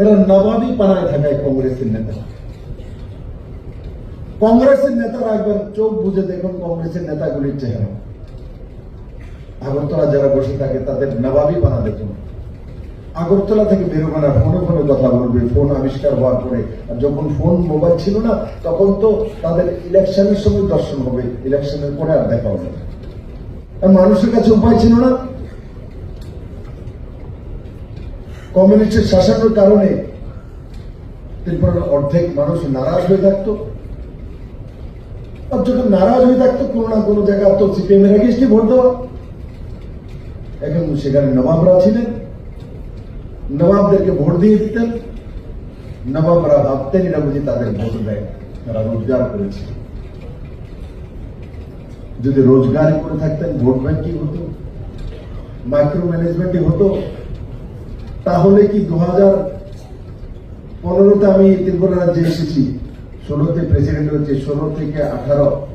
এরা নবাবি পাড়ায় থাকায় কংগ্রেসের নেতা। কংগ্রেসের নেতারা একবার চোখ বুঝে দেখুন কংগ্রেসের নেতাগুলির চেহারা। আগরতলা যারা বসে থাকে, তাদের নবাবি পানা দেখুন। আগরতলা থেকে বেরোবে না ফোনে ফোনে কথা বলবে, ফোন আবিষ্কার হওয়ার পরে। আর যখন ফোন মোবাইল ছিল না, তখন তো তাদের ইলেকশনের সময় দর্শন হবে, ইলেকশনের পরে আর দেখা হবে। আর মানুষের কাছে উপায় ছিল না কমিউনিস্টের শাসনের কারণে ত্রিপুরার অর্ধেক মানুষ নারাজ হয়ে থাকতো। আর যখন নারাজ হয়ে থাকতো কোনো না কোনো জায়গায়। তো সিপিএম এর এগেস্টে ভোট দেওয়া। এখন সেখানে নবাবরা ছিলেন। নবাবদেরকে ভোট দিয়ে দিতেন। নবাবরা ভাবতেন এরা বুঝি তাদের ভোট দেয়। তারা রোজগার করেছে। যদি রোজগার করে থাকতেন, ভোট ব্যাংকিং হতো। মাইক্রো ম্যানেজমেন্টই হতো। তাহলে কি দু হাজার পনেরোতে আমি ত্রিপুরা রাজ্যে এসেছি? ষোলোতে প্রেসিডেন্ট হচ্ছে, ষোলো থেকে আঠারো।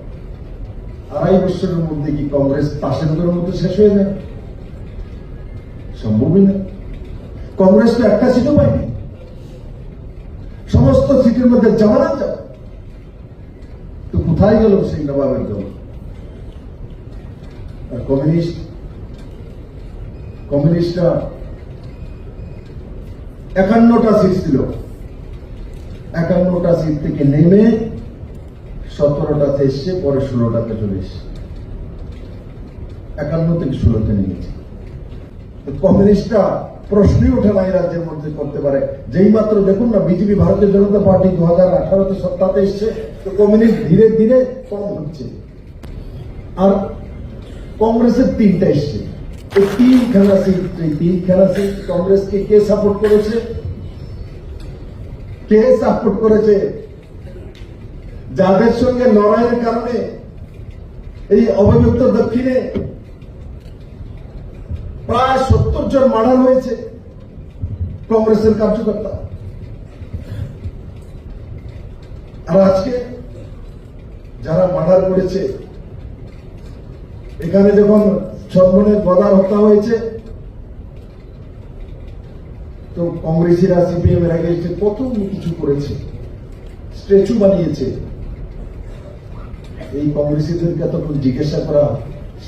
আড়াই বছরের মধ্যে কি কংগ্রেস পাশের মধ্যে শেষ হয়ে যায়? সম্ভবই না। কংগ্রেস তো একটা সিটও পায়নি। সমস্ত সিটের মধ্যে জামানাত যাবে। তো কোথায় গেল সেই নবাবের দল? আর কমিউনিস্ট? কমিউনিস্টরা একান্নটা সিট ছিল। একান্নটা সিট থেকে নেমে সতেরোটাতে এসছে পরে ষোলোটাতে চলে এসছে একান্ন থেকে ষোলোতে নেমেছে কমিউনিস্টরা প্রশ্নই ওঠে না এই রাজ্যের মধ্যে করতে পারে। যেই মাত্র দেখুন না, বিজেপি, ভারতীয় জনতা পার্টি দু হাজার আঠারোতে সত্তাতে এসছে, তো কমিউনিস্ট ধীরে ধীরে কম হচ্ছে। আর কংগ্রেসের তিনটা এসছে। তিন খেলা সিট এই তিন খেলা সিট কংগ্রেসকে কে সাপোর্ট করেছে? কে সাপোর্ট করেছে? যাদের সঙ্গে লড়াইয়ের কারণে এই অবিভক্ত দক্ষিণে প্রায় সত্তর জন মার্ডার হয়েছে কংগ্রেসের কার্যকর্তা। আর আজকে যারা মার্ডার করেছে, এখানে যখন ছন্মনের গদার হত্যা হয়েছে। তো কংগ্রেসীরা সিপিএম এর আগে এসে কত কিছু করেছে, স্ট্যাচু বানিয়েছে। এই কংগ্রেসীদেরকে তখন জিজ্ঞাসা করা,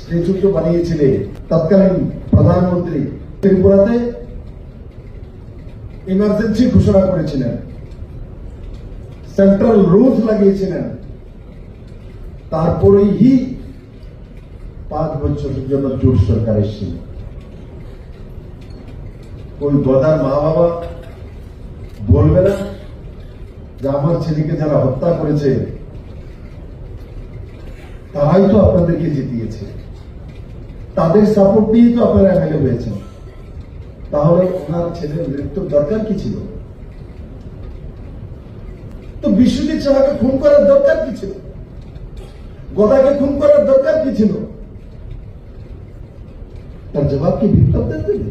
স্ট্যাচু তো বানিয়েছিলে, তৎকালীন প্রধানমন্ত্রী ত্রিপুরাতে ইমার্জেন্সি ঘোষণা করেছিলেন। সেন্ট্রাল রুলস লাগিয়েছিলেন। তারপরেই পাঁচ বছরের জন্য জোট সরকার এসেছিল। ওই গদার মা বাবা বলবে না যে আমার ছেলেকে যারা হত্যা করেছে, তারাই তো আপনাদেরকে জিতিয়েছে। তাদের সাপোর্ট নিয়েই তো আপনারা এমএলএ হয়েছেন। তাহলে ওনার ছেলের মৃত্যুর দরকার কি ছিল? তো বিশ্বজিৎ সাহাকে খুন করার দরকার কি ছিল? গদাকে খুন করার দরকার কি ছিল? তার জবাব কি বিপ্লবদের দেবে।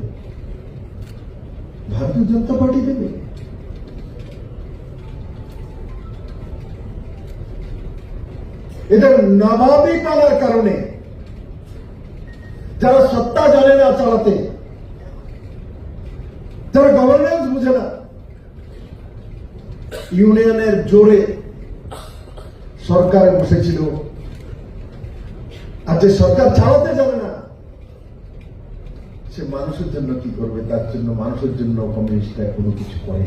ভারতীয় জনতা পার্টি দেবে। এদের নবাবি পালার কারণে যারা সত্তা জানে না চালাতে, যারা গভর্নেন্স বুঝে না, ইউনিয়নের জোরে সরকারে বসেছিল। আর যে সরকার চালাতে জানে সে মানুষের জন্য কি করবে? তার জন্য মানুষের জন্য কমিউনিস্টরা কোনো কিছু করে